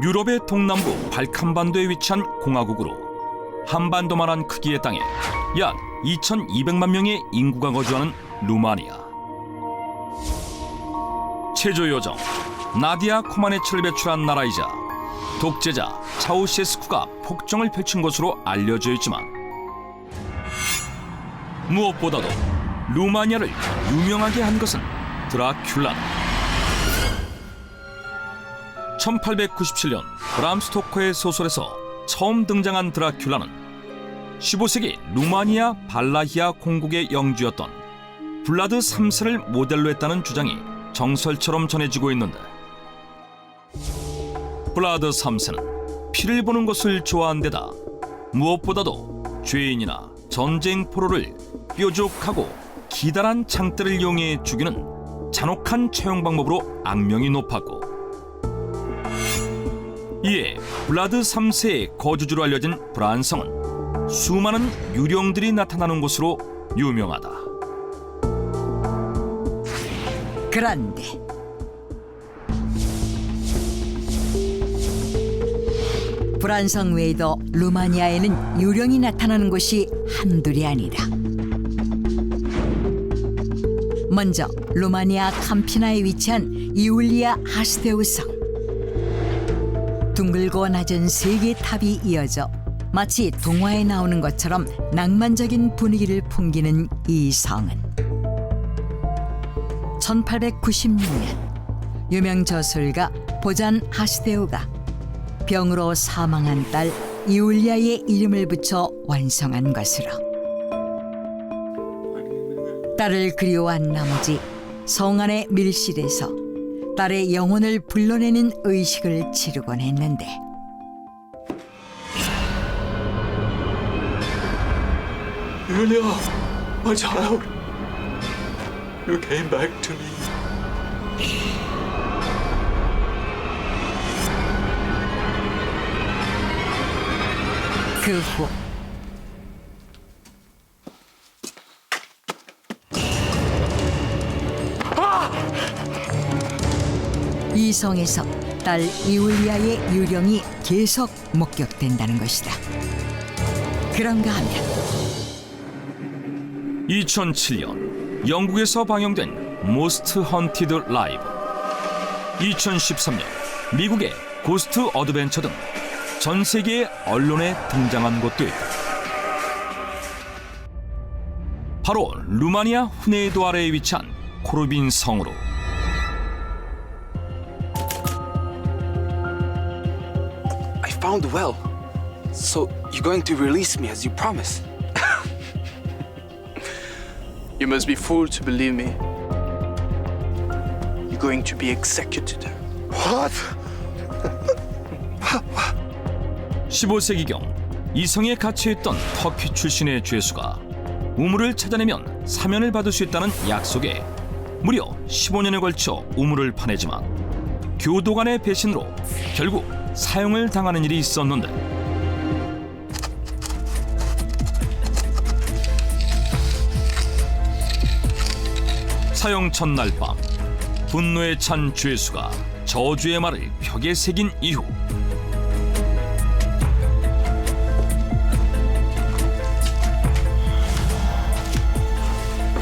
유럽의 동남부 발칸반도에 위치한 공화국으로 한반도만한 크기의 땅에 약 2,200만 명의 인구가 거주하는 루마니아. 체조 요정 나디아 코마네츠를 배출한 나라이자 독재자 차우셰스쿠가 폭정을 펼친 것으로 알려져 있지만 무엇보다도 루마니아를 유명하게 한 것은 드라큘라. 1897년 브람 스토커의 소설에서 처음 등장한 드라큘라는 15세기 루마니아 발라히아 공국의 영주였던 블라드 3세를 모델로 했다는 주장이 정설처럼 전해지고 있는데 블라드 3세는 피를 보는 것을 좋아한 데다 무엇보다도 죄인이나 전쟁 포로를 뾰족하고 기다란 창대를 이용해 죽이는 잔혹한 처형 방법으로 악명이 높았고 이에 블라드 3세의 거주지로 알려진 브란성은 수많은 유령들이 나타나는 곳으로 유명하다. 그런데 불안성 외에도 루마니아에는 유령이 나타나는 곳이 한둘이 아니다. 먼저 루마니아 캄피나에 위치한 이울리아 하스테우성. 둥글고 낮은 세 개의 탑이 이어져 마치 동화에 나오는 것처럼 낭만적인 분위기를 풍기는 이 성은. 1896년 유명 저술가 보잔 하스데우가 병으로 사망한 딸 이울리아의 이름을 붙여 완성한 것으로 딸을 그리워한 나머지 성 안의 밀실에서 딸의 영혼을 불러내는 의식을 치르곤 했는데 Julia, my child, you came back to me. 그 후 이 성에서 딸 이울리아의 유령이 계속 목격된다는 것이다. 그런가 하면 2007년 영국에서 방영된 모스트 헌티드 라이브 2013년 미국의 고스트 어드벤처 등 전 세계의 언론에 등장한 곳도 있다. 바로 루마니아 후네도 아래에 위치한 코르빈 성으로 found the well. So you're going to release me as you promised? you must be fool to believe me. You're going to be executed. What? 15세기경 이 성에 갇혀있던 터키 출신의 죄수가 우물을 찾아내면 사면을 받을 수 있다는 약속에 무려 15년에 걸쳐 우물을 파내지만 교도관의 배신으로 결국 사형을 당하는 일이 있었는데 사형 첫날 밤 분노에 찬 죄수가 저주의 말을 벽에 새긴 이후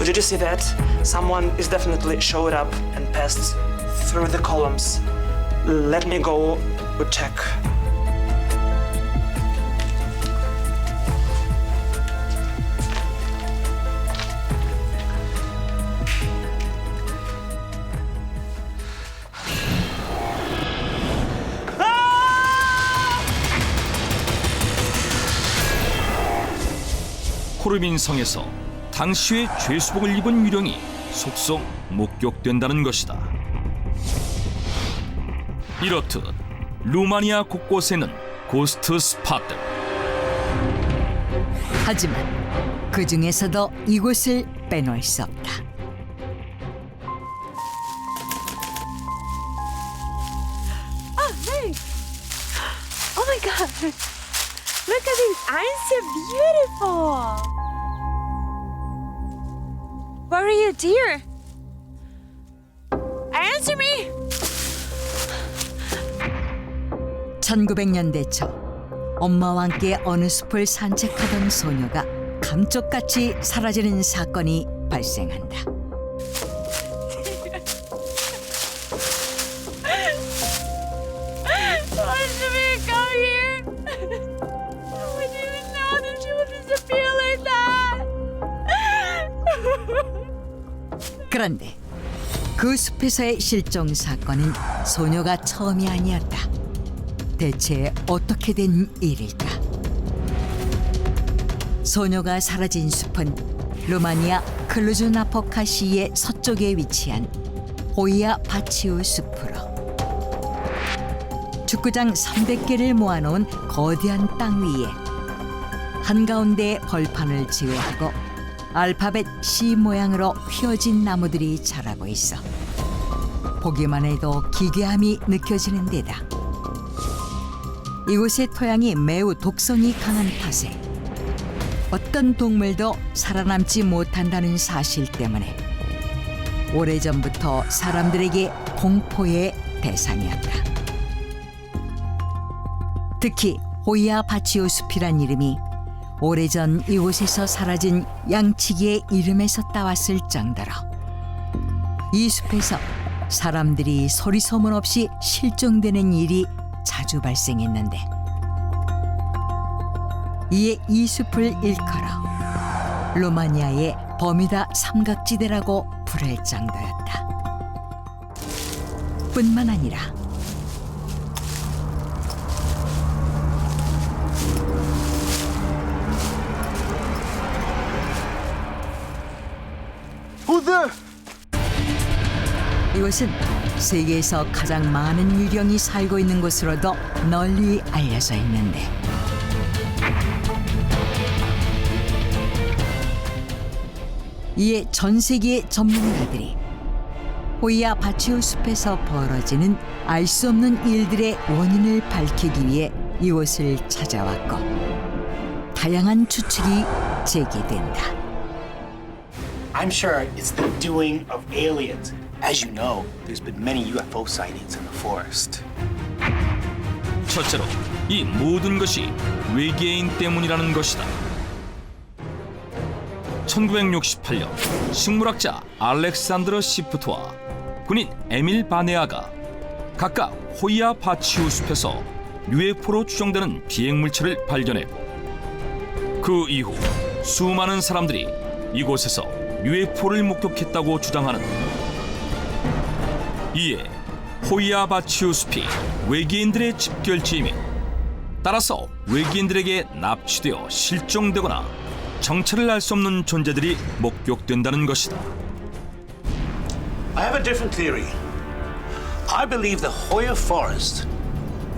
Would you see that? Someone is definitely showed up and passed through the columns. Let me go check. 코르빈 성에서 당시의 죄수복을 입은 유령이 속속 목격된다는 것이다. 이렇듯 루마니아 곳곳에는 고스트 스팟들 하지만 그 중에서도 이곳을 빼놓을 수 없다. Oh my god. Look at these. I'm so beautiful. Where are you, dear? Answer me. 1900년대 초 엄마와 함께 어느 숲을 산책하던 소녀가 감쪽같이 사라지는 사건이 발생한다. 그런데 그 숲에서의 실종 사건은 소녀가 처음이 아니었다. 대체 어떻게 된 일일까? 소녀가 사라진 숲은 루마니아 클루즈나포카시의 서쪽에 위치한 호이아 바치우 숲으로 축구장 300개를 모아놓은 거대한 땅 위에 한가운데 벌판을 제외하고 알파벳 C 모양으로 휘어진 나무들이 자라고 있어 보기만 해도 기괴함이 느껴지는 데다 이곳의 토양이 매우 독성이 강한 탓에 어떤 동물도 살아남지 못한다는 사실 때문에 오래전부터 사람들에게 공포의 대상이었다. 특히 호이아 바치오 숲이란 이름이 오래전 이곳에서 사라진 양치기의 이름에서 따왔을 정도로 이 숲에서 사람들이 소리 소문 없이 실종되는 일이 자주 발생했는데 이에 이 숲을 일컬어 로마니아의 버뮤다 삼각지대라고 부를 정도였다. 뿐만 아니라? 이곳은 세계에서 가장 많은 유령이 살고 있는 곳으로도 널리 알려져 있는데 이에 전 세계의 전문가들이 호이아 바치오 숲에서 벌어지는 알 수 없는 일들의 원인을 밝히기 위해 이곳을 찾아왔고 다양한 추측이 제기된다. I'm sure it's the doing of aliens. As you know, there's been many UFO sightings in the forest. 첫째로 이 모든 것이 외계인 때문이라는 것이다. 1968년 식물학자 알렉산드러 시프트와 군인 에밀 바네아가 각각 호이아 바치우 숲에서 UFO로 추정되는 비행 물체를 발견했고 그 이후 수많은 사람들이 이곳에서 UFO를 목격했다고 주장하는 이에 호이아 바치우 숲이 외계인들의 집결지이며 따라서 외계인들에게 납치되어 실종되거나 정체를 알 수 없는 존재들이 목격된다는 것이다. I have a different theory. I believe the Hoya Forest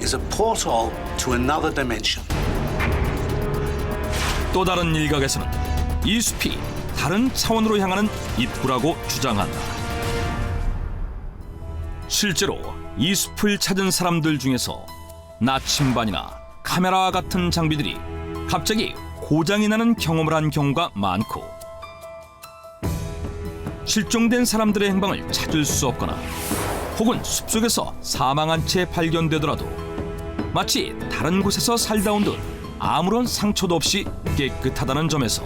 is a portal to another dimension. 또 다른 일각에서는 이 숲이 다른 차원으로 향하는 입구라고 주장한다. 실제로 이 숲을 찾은 사람들 중에서 나침반이나 카메라와 같은 장비들이 갑자기 고장이 나는 경험을 한 경우가 많고 실종된 사람들의 행방을 찾을 수 없거나 혹은 숲속에서 사망한 채 발견되더라도 마치 다른 곳에서 살다 온 듯 아무런 상처도 없이 깨끗하다는 점에서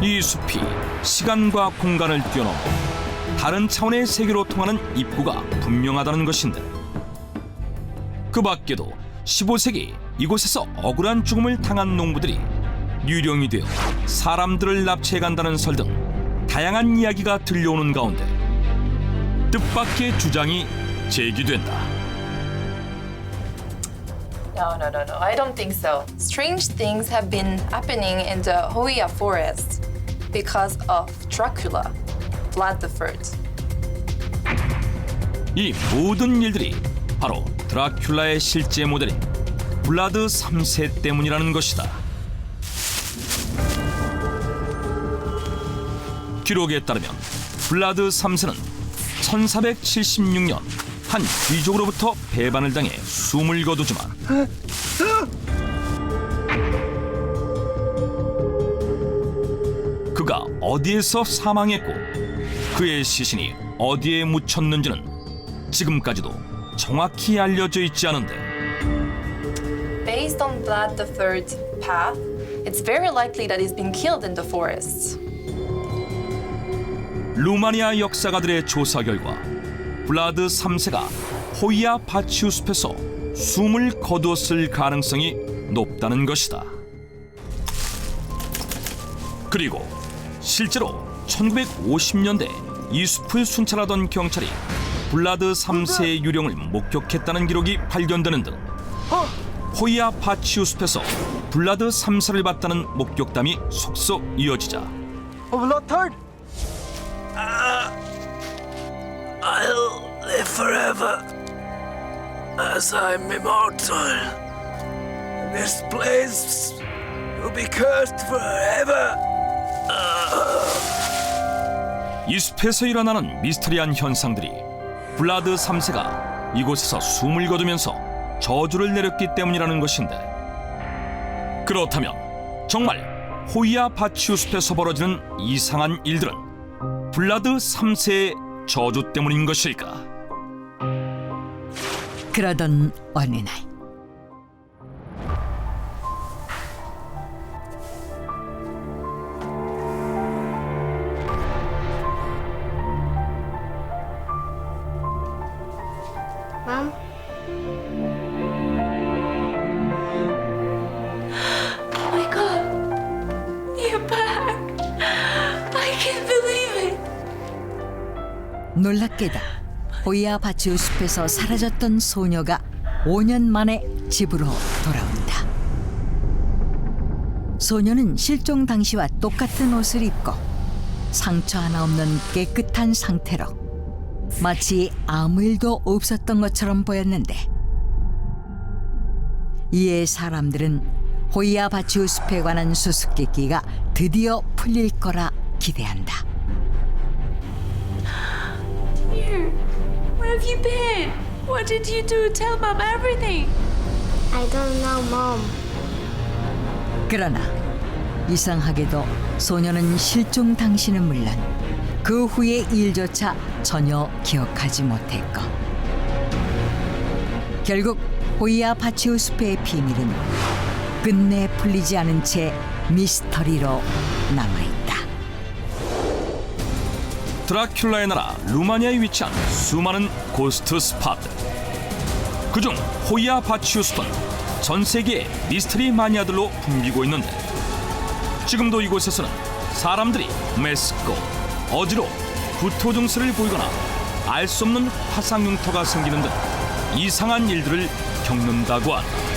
이 숲이 시간과 공간을 뛰어넘어 다른 차원의 세계로 통하는 입구가 분명하다는 것인데 그 밖에도 15세기 이곳에서 억울한 죽음을 당한 농부들이 유령이 되어 사람들을 납치해 간다는 설 등 다양한 이야기가 들려오는 가운데 뜻밖의 주장이 제기된다. No, no, no, no. I don't think so. Strange things have been happening in the Hoya forest because of Dracula, Bloodford. 이 모든 일들이 바로 드라큘라의 실제 모델인 블라드 3세 때문이라는 것이다. 기록에 따르면 블라드 3세는 1476년 한 귀족으로부터 배반을 당해 숨을 거두지만 그가 어디에서 사망했고 그의 시신이 어디에 묻혔는지는 지금까지도 정확히 알려져 있지 않은데 Based on Vlad III's path, it's very likely that he's been killed in the forest. 루마니아 역사가들의 조사 결과 블라드 3세가 호이아 바치우 숲에서 숨을 거두었을 가능성이 높다는 것이다. 그리고 실제로 1950년대 이 숲을 순찰하던 경찰이 블라드 3세의 유령을 목격했다는 기록이 발견되는 등 호이아 바치우 숲에서 블라드 3세를 봤다는 목격담이 속속 이어지자 I'll live forever as I'm immortal. This place will be cursed forever. 이 숲에서 일어나는 미스터리한 현상들이 블라드 3세가 이곳에서 숨을 거두면서 저주를 내렸기 때문이라는 것인데 그렇다면 정말 호이아 바치우 숲에서 벌어지는 이상한 일들은 블라드 3세의 저주 때문인 것일까? 그러던 어느 날 놀랍게도 호이아 바치우 숲에서 사라졌던 소녀가 5년 만에 집으로 돌아온다. 소녀는 실종 당시와 똑같은 옷을 입고 상처 하나 없는 깨끗한 상태로 마치 아무 일도 없었던 것처럼 보였는데 이에 사람들은 호이아 바치우 숲에 관한 수수께끼가 드디어 풀릴 거라 기대한다. Here. Where have you been? What did you do? Tell mom everything. I don't know, Mom. 그러나 이상하게도 소녀는 실종 당시는 물론 그 후의 일조차 전혀 기억하지 못했고 결국 호이아 바치우 숲의 비밀은 끝내 풀리지 않은 채 미스터리로 남아있다. 드라큘라의 나라 루마니아에 위치한 수많은 고스트 스팟들 그중 호이아 바치우 숲은 전 세계의 미스터리 마니아들로 붐비고 있는데 지금도 이곳에서는 사람들이 메스꺼 어지러 구토 증세를 보이거나 알 수 없는 화상 흉터가 생기는 등 이상한 일들을 겪는다고 한다.